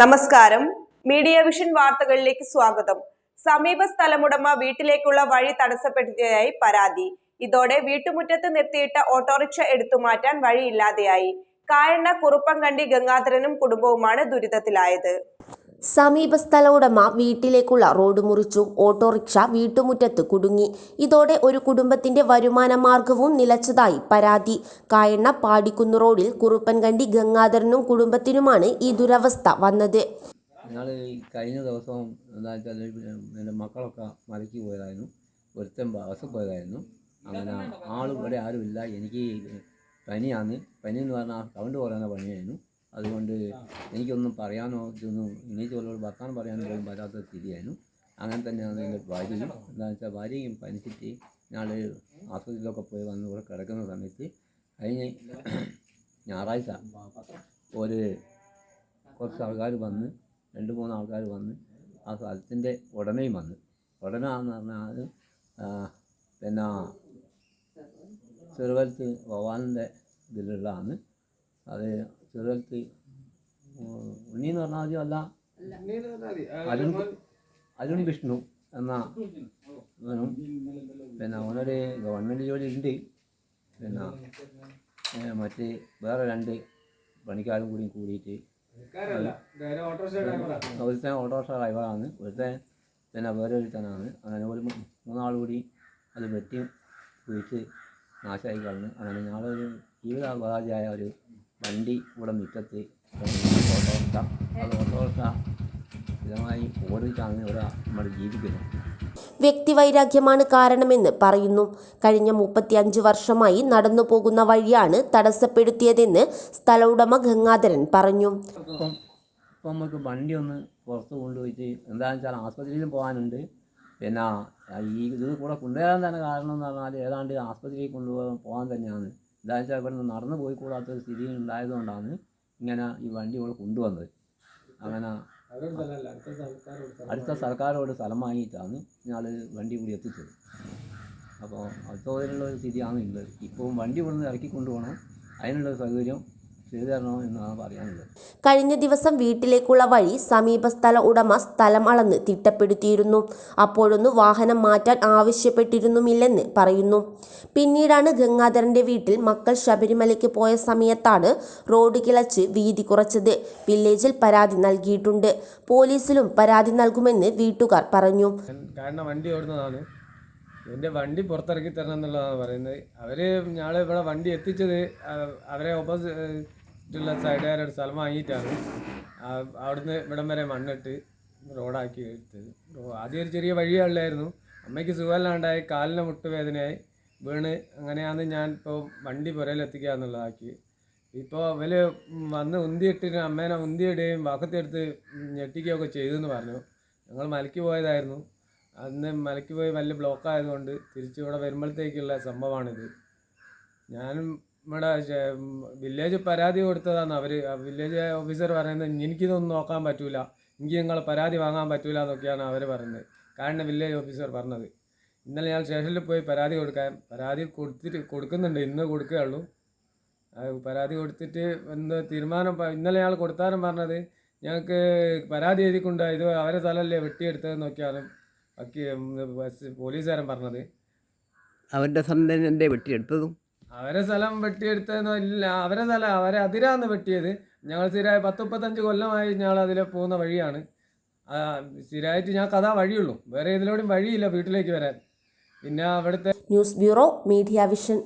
നമസ്കാരം. Media vision വാർത്തകളിലേക്ക് സ്വാഗതം. സമീപ സ്ഥലമുടമ വീട്ടിലേക്കുള്ള വഴി തടസ്സപ്പെടുത്തിയതായി പരാതി. ഇതോടെ വീട്ടുമുറ്റത്ത് നിർത്തിയിട്ട ഓട്ടോറിക്ഷ എടുത്തുമാറ്റാൻ വഴിയില്ലാതെയായി. കായണ്ണ കുറുപ്പംകണ്ടി ഗംഗാധരനും കുടുംബവുമാണ് ദുരിതത്തിലായത്. സമീപസ്ഥല ഉടമ വീട്ടിലേക്കുള്ള റോഡ് മുറിച്ചു. ഓട്ടോറിക്ഷ വീട്ടുമുറ്റത്ത് കുടുങ്ങി. ഇതോടെ ഒരു കുടുംബത്തിന്റെ വരുമാന മാർഗവും നിലച്ചതായി പരാതി. കായണ്ണ പാടിക്കുന്ന റോഡിൽ കുറുപ്പൻകണ്ടി ഗംഗാധരനും കുടുംബത്തിനുമാണ് ഈ ദുരവസ്ഥ വന്നത്. ഞങ്ങൾ കഴിഞ്ഞ ദിവസം എന്താ വെച്ചാൽ എന്റെ മക്കളൊക്കെ മലയ്ക്ക് പോയതായിരുന്നു. ഒരുത്തൻ ബസ് പോയതായിരുന്നു. അങ്ങനെ ആൾ ഇവിടെ ആരുമില്ല. എനിക്ക് പനിയാണ്. പനി എന്ന് പറഞ്ഞാൽ കൗണ്ട് പറയുന്ന പനിയായിരുന്നു. അതുകൊണ്ട് എനിക്കൊന്നും പറയാനോ ഇതൊന്നും എനിക്ക് വല്ലതും വർത്താനം പറയാനോ പോലും വരാത്ത സ്ഥിതിയായിരുന്നു. അങ്ങനെ തന്നെയാണ് എന്റെ ഭാര്യയും. എന്താണെന്ന് വെച്ചാൽ ഭാര്യയും പനിച്ചിട്ട് ഞാൻ ആശുപത്രിയിലൊക്കെ പോയി വന്ന് ഇവിടെ കിടക്കുന്ന സമയത്ത് കഴിഞ്ഞ് ഞായറാഴ്ച ഒരു കുറച്ച് ആൾക്കാർ വന്ന് രണ്ട് മൂന്ന് ആൾക്കാർ വന്ന് ആ സ്ഥലത്തിന്റെ ഉടനെയും വന്ന്. ഉടനെ എന്ന് പറഞ്ഞാൽ പിന്നെ ചെറുവലത്ത് ഭഗവാനിന്റെ ഇതിലുള്ളതാണ് അത് ചെറുവലത്ത് ഉണ്ണി എന്ന് പറഞ്ഞാൽ ആദ്യം അല്ല. അരുൺ അരുൺ വിഷ്ണു എന്ന അവനും. പിന്നെ അവനൊരു ഗവൺമെന്റ് ജോലി ഉണ്ട് പിന്നെ മറ്റ് വേറെ രണ്ട് പണിക്കാരും കൂടി കൂടിയിട്ട്. ഒരുത്തൻ ഓട്ടോറിക്ഷ ഡ്രൈവറാണ്. ഒരുത്തൻ പിന്നെ വേറൊരുത്തനാണ് അങ്ങനെ ഒരു മൂന്നാൾ കൂടി അത് വെട്ടി കുഴിച്ച് നാശമായി കളഞ്ഞു. അങ്ങനെ ഞങ്ങളൊരു ജീവിതാപരാധിയായ ഒരു വണ്ടി ഇവിടെ മുറ്റത്ത് ഓട്ടോറിക്ഷ. അത് ഓട്ടോറിക്ഷ സ്ഥിരമായി ഓടിച്ചാണ് ഇവിടെ നമ്മൾ ജീവിക്കുന്നത് വ്യക്തിവൈരാഗ്യമാണ് കാരണമെന്ന് പറയുന്നു. കഴിഞ്ഞ മുപ്പത്തിയഞ്ച് വർഷമായി നടന്നു പോകുന്ന വഴിയാണ് തടസ്സപ്പെടുത്തിയതെന്ന് സ്ഥല ഉടമ ഗംഗാധരൻ പറഞ്ഞു. ഇപ്പം ഇപ്പം നമുക്ക് വണ്ടി ഒന്ന് പുറത്ത് കൊണ്ടുപോയിട്ട് എന്താണെന്ന് വെച്ചാൽ ആസ്പത്രിയിലും പോകാനുണ്ട്. പിന്നെ ഈ ഇത് കൂടെ കൊണ്ടുവരാൻ തന്നെ കാരണം എന്ന് പറഞ്ഞാൽ ഏതാണ്ട് ആസ്പത്രിയിൽ കൊണ്ടുപോകാൻ പോകാൻ തന്നെയാണ്. എന്താണെന്ന് വെച്ചാൽ ഇവിടെ നടന്നു പോയി കൂടാത്ത ഒരു സ്ഥിതി ഉണ്ടായതുകൊണ്ടാണ് ഇങ്ങനെ ഈ വണ്ടി ഇവിടെ കൊണ്ടുവന്നത്. അങ്ങനെ അടുത്ത സർക്കാരോട് സ്ഥലം വാങ്ങിയിട്ടാണ് ഇയാൾ വണ്ടി കൂടി എത്തിച്ചത്. അപ്പോൾ അതുപോലുള്ള ഒരു സ്ഥിതിയാണ് ഉള്ളത്. ഇപ്പോൾ വണ്ടി ഇവിടുന്ന് ഇറക്കി കൊണ്ടുപോകണം അതിനുള്ള സൗകര്യം ചെയ്തു തരണം എന്നാണ് പറയാനുള്ളത്. കഴിഞ്ഞ ദിവസം വീട്ടിലേക്കുള്ള വഴി സമീപ സ്ഥല ഉടമ സ്ഥലം അളന്ന് തിട്ടപ്പെടുത്തിയിരുന്നു. അപ്പോഴൊന്നും വാഹനം മാറ്റാൻ ആവശ്യപ്പെട്ടിരുന്നുമില്ലെന്ന് പറയുന്നു. പിന്നീടാണ് ഗംഗാധരന്റെ വീട്ടിൽ മക്കൾ ശബരിമലയ്ക്ക് പോയ സമയത്താണ് റോഡ് കിളച്ച് വീതി കുറച്ചത്. വില്ലേജിൽ പരാതി നൽകിയിട്ടുണ്ട്. പോലീസിലും പരാതി നൽകുമെന്ന് വീട്ടുകാർ പറഞ്ഞു. കാരണം വണ്ടി ഓടുന്നതാണ്. എന്റെ വണ്ടി പുറത്തിറക്കി തരണം എന്നുള്ളതാണ് പറയുന്നത്. അവർ ഞങ്ങൾ ഇവിടെ വണ്ടി എത്തിച്ചത് അവരെ അവരെ ഓപ്പോസിറ്റുള്ള സൈഡുകാരുടെ സ്ഥലം വാങ്ങിയിട്ടാണ്. അവിടുന്ന് ഇവിടം വരെ മണ്ണിട്ട് റോഡാക്കി എടുത്തത്. ആദ്യം ഒരു ചെറിയ വഴിയുള്ളായിരുന്നു അമ്മയ്ക്ക് സുഖമല്ലാണ്ടായി കാലിന് മുട്ടുവേദനയായി വീണ് അങ്ങനെയാണ് ഞാൻ ഇപ്പോൾ വണ്ടി പുരയിലെത്തിക്കുക എന്നുള്ളതാക്കി. ഇപ്പോൾ അവർ വന്ന് ഉന്തിയിട്ട് അമ്മേനെ ഉന്തിയിടുകയും വാക്കത്തെടുത്ത് ഞെട്ടിക്കുകയൊക്കെ ചെയ്തു എന്ന് പറഞ്ഞു. ഞങ്ങൾ മലക്കി പോയതായിരുന്നു. അന്ന് മലക്കി പോയി വലിയ ബ്ലോക്ക് ആയതുകൊണ്ട് തിരിച്ചു ഇവിടെ വരുമ്പോഴത്തേക്കുള്ള സംഭവമാണിത്. ഞാനും ഇവിടെ വില്ലേജ് പരാതി കൊടുത്തതാണ് അവർ വില്ലേജ് ഓഫീസർ പറയുന്നത് എനിക്കിതൊന്നും നോക്കാൻ പറ്റൂല. എനിക്ക് നിങ്ങൾ പരാതി വാങ്ങാൻ പറ്റൂല എന്നൊക്കെയാണ് അവർ പറയുന്നത്. കാരണം വില്ലേജ് ഓഫീസർ പറഞ്ഞത്. ഇന്നലെ ഞാൻ സ്റ്റേഷനിൽ പോയി പരാതി കൊടുക്കാൻ പരാതി കൊടുത്തിട്ട് കൊടുക്കുന്നുണ്ട്. ഇന്ന് കൊടുക്കുകയുള്ളൂ പരാതി കൊടുത്തിട്ട് എന്ത് തീരുമാനം ഇന്നലെ ഞങ്ങൾ കൊടുത്താലും പറഞ്ഞത് ഞങ്ങൾക്ക് പരാതി എഴുതിക്കൊണ്ട് ഇത് അവരെ സ്ഥലമല്ലേ വെട്ടിയെടുത്തതെന്നൊക്കെയാണ് ബാക്കി പോലീസുകാരൻ പറഞ്ഞത്. അവരുടെ സ്ഥലം എന്റെ വെട്ടിയെടുത്തതും? അവരെ സ്ഥലം വെട്ടിയെടുത്തതെന്നോ അവരെ സ്ഥലം അവരെ അതിരാന്ന് വെട്ടിയത്. ഞങ്ങൾ സ്ഥിരമായി പത്ത് മുപ്പത്തഞ്ച് കൊല്ലമായി ഞങ്ങൾ അതിൽ പോകുന്ന വഴിയാണ്. സ്ഥിരമായിട്ട് ഞങ്ങൾക്ക് അതാ വഴിയുള്ളൂ. വേറെ ഇതിലൂടെയും വഴിയില്ല വീട്ടിലേക്ക് വരാൻ. പിന്നെ അവിടുത്തെ ന്യൂസ് ബ്യൂറോ മീഡിയ വിഷൻ.